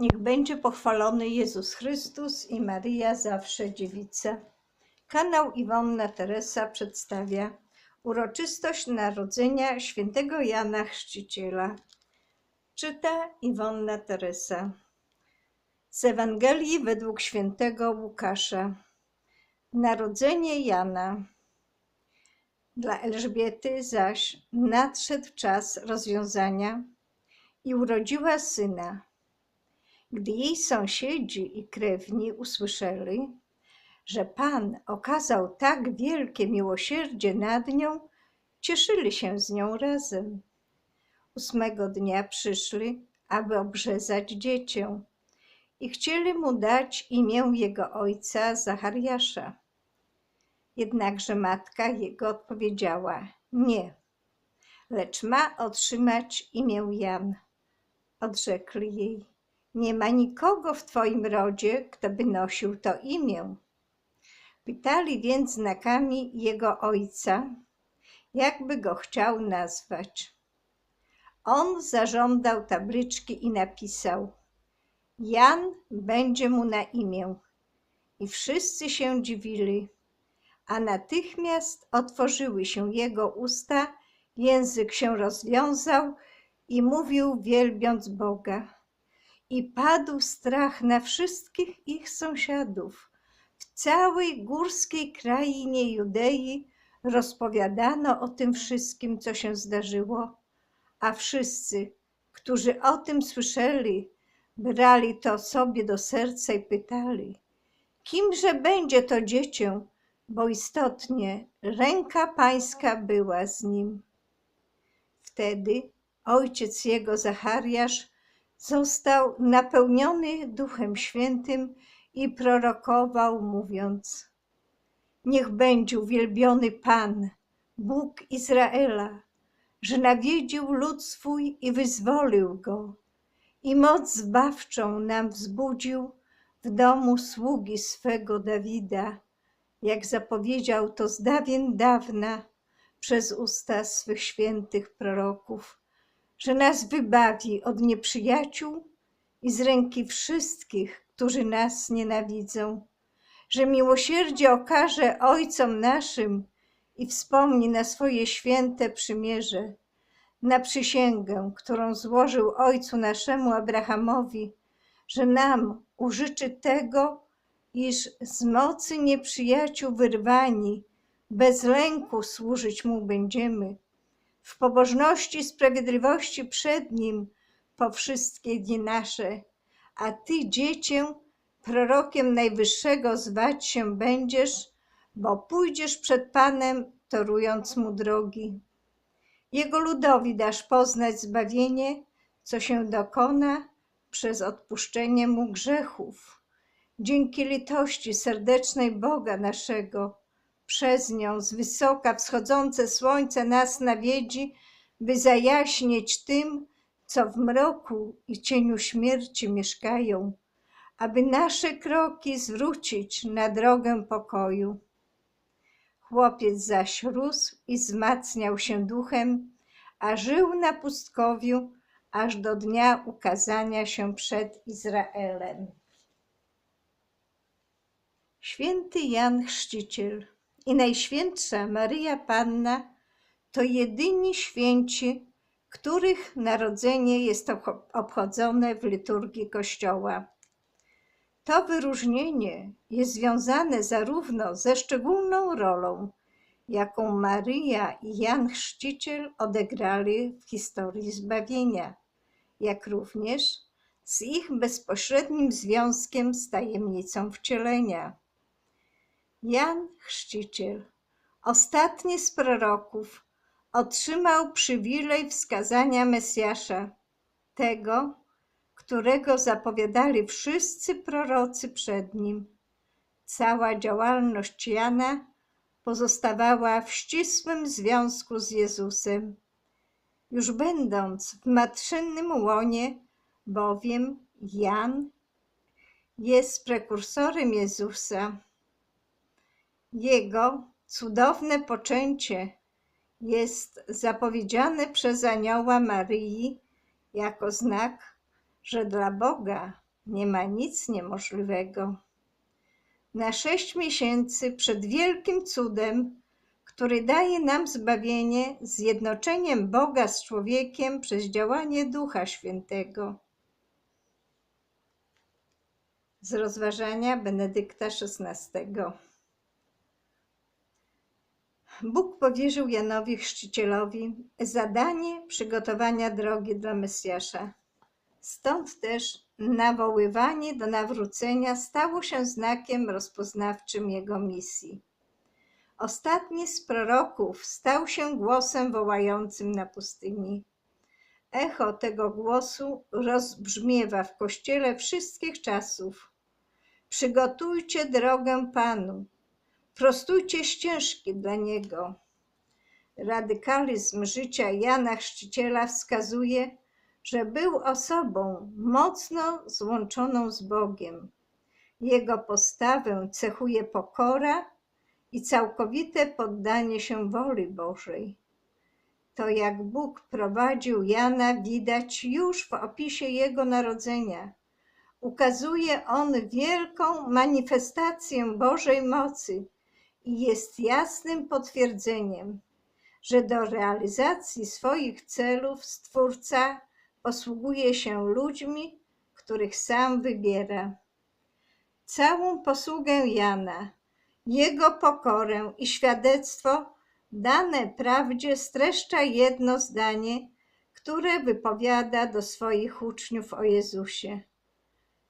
Niech będzie pochwalony Jezus Chrystus i Maryja zawsze dziewica. Kanał Iwonna Teresa przedstawia uroczystość narodzenia świętego Jana Chrzciciela. Czyta Iwonna Teresa. Z Ewangelii według świętego Łukasza. Narodzenie Jana. Dla Elżbiety zaś nadszedł czas rozwiązania i urodziła syna. Gdy jej sąsiedzi i krewni usłyszeli, że Pan okazał tak wielkie miłosierdzie nad nią, cieszyli się z nią razem. Ósmego dnia przyszli, aby obrzezać dziecię i chcieli mu dać imię jego ojca Zachariasza. Jednakże matka jego odpowiedziała: Nie, lecz ma otrzymać imię Jan. Odrzekli jej: Nie ma nikogo w twoim rodzie, kto by nosił to imię. Pytali więc znakami jego ojca, jakby go chciał nazwać. On zażądał tabliczki i napisał: Jan będzie mu na imię. I wszyscy się dziwili, a natychmiast otworzyły się jego usta, język się rozwiązał i mówił, wielbiąc Boga. I padł strach na wszystkich ich sąsiadów. W całej górskiej krainie Judei rozpowiadano o tym wszystkim, co się zdarzyło, a wszyscy, którzy o tym słyszeli, brali to sobie do serca i pytali, kimże będzie to dziecię, bo istotnie ręka pańska była z nim. Wtedy ojciec jego Zachariasz został napełniony Duchem Świętym i prorokował, mówiąc: Niech będzie uwielbiony Pan, Bóg Izraela, że nawiedził lud swój i wyzwolił go, i moc zbawczą nam wzbudził w domu sługi swego Dawida, jak zapowiedział to z dawien dawna przez usta swych świętych proroków że nas wybawi od nieprzyjaciół i z ręki wszystkich, którzy nas nienawidzą, że miłosierdzie okaże Ojcom naszym i wspomni na swoje święte przymierze, na przysięgę, którą złożył Ojcu naszemu Abrahamowi, że nam użyczy tego, iż z mocy nieprzyjaciół wyrwani, bez lęku służyć Mu będziemy w pobożności i sprawiedliwości przed Nim po wszystkie dni nasze. A Ty, dziecię, prorokiem Najwyższego zwać się będziesz, bo pójdziesz przed Panem, torując Mu drogi. Jego ludowi dasz poznać zbawienie, co się dokona przez odpuszczenie Mu grzechów. Dzięki litości serdecznej Boga naszego, przez nią z wysoka wschodzące słońce nas nawiedzi, by zajaśnieć tym, co w mroku i cieniu śmierci mieszkają, aby nasze kroki zwrócić na drogę pokoju. Chłopiec zaś rósł i wzmacniał się duchem, a żył na pustkowiu aż do dnia ukazania się przed Izraelem. Święty Jan Chrzciciel i Najświętsza Maryja Panna to jedyni święci, których narodzenie jest obchodzone w liturgii Kościoła. To wyróżnienie jest związane zarówno ze szczególną rolą, jaką Maryja i Jan Chrzciciel odegrali w historii zbawienia, jak również z ich bezpośrednim związkiem z tajemnicą wcielenia. Jan Chrzciciel, ostatni z proroków, otrzymał przywilej wskazania Mesjasza, tego, którego zapowiadali wszyscy prorocy przed nim. Cała działalność Jana pozostawała w ścisłym związku z Jezusem. Już będąc w matczynnym łonie, bowiem Jan jest prekursorem Jezusa jego cudowne poczęcie jest zapowiedziane przez anioła Maryi jako znak, że dla Boga nie ma nic niemożliwego. Na sześć miesięcy przed wielkim cudem, który daje nam zbawienie, zjednoczeniem Boga z człowiekiem przez działanie Ducha Świętego. Z rozważania Benedykta XVI. Bóg powierzył Janowi Chrzcicielowi zadanie przygotowania drogi dla Mesjasza. Stąd też nawoływanie do nawrócenia stało się znakiem rozpoznawczym jego misji. Ostatni z proroków stał się głosem wołającym na pustyni. Echo tego głosu rozbrzmiewa w kościele wszystkich czasów. Przygotujcie drogę Panu, prostujcie ścieżki dla Niego. Radykalizm życia Jana Chrzciciela wskazuje, że był osobą mocno złączoną z Bogiem. Jego postawę cechuje pokora i całkowite poddanie się woli Bożej. To jak Bóg prowadził Jana, widać już w opisie jego narodzenia. Ukazuje on wielką manifestację Bożej mocy i jest jasnym potwierdzeniem, że do realizacji swoich celów Stwórca posługuje się ludźmi, których sam wybiera. Całą posługę Jana, jego pokorę i świadectwo dane prawdzie streszcza jedno zdanie, które wypowiada do swoich uczniów o Jezusie.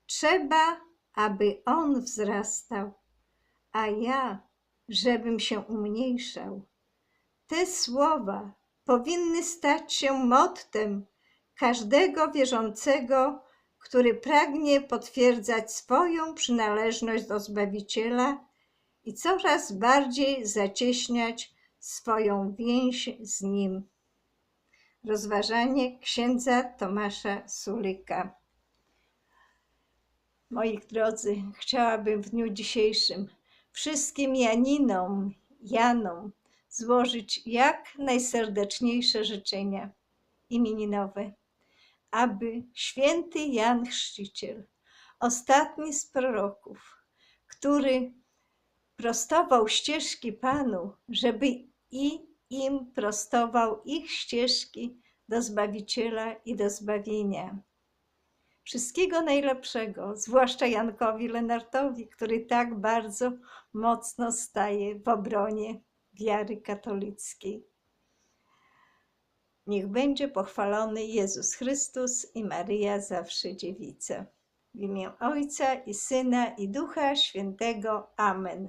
Trzeba, aby On wzrastał, a ja, żebym się umniejszał. Te słowa powinny stać się mottem każdego wierzącego, który pragnie potwierdzać swoją przynależność do Zbawiciela i coraz bardziej zacieśniać swoją więź z Nim. Rozważanie księdza Tomasza Sulika. Moi drodzy, chciałabym w dniu dzisiejszym wszystkim Janinom, Janom złożyć jak najserdeczniejsze życzenia imieninowe, aby święty Jan Chrzciciel, ostatni z proroków, który prostował ścieżki Panu, żeby i im prostował ich ścieżki do Zbawiciela i do zbawienia. Wszystkiego najlepszego, zwłaszcza Jankowi Lenartowi, który tak bardzo mocno staje w obronie wiary katolickiej. Niech będzie pochwalony Jezus Chrystus i Maryja zawsze dziewica. W imię Ojca i Syna i Ducha Świętego. Amen.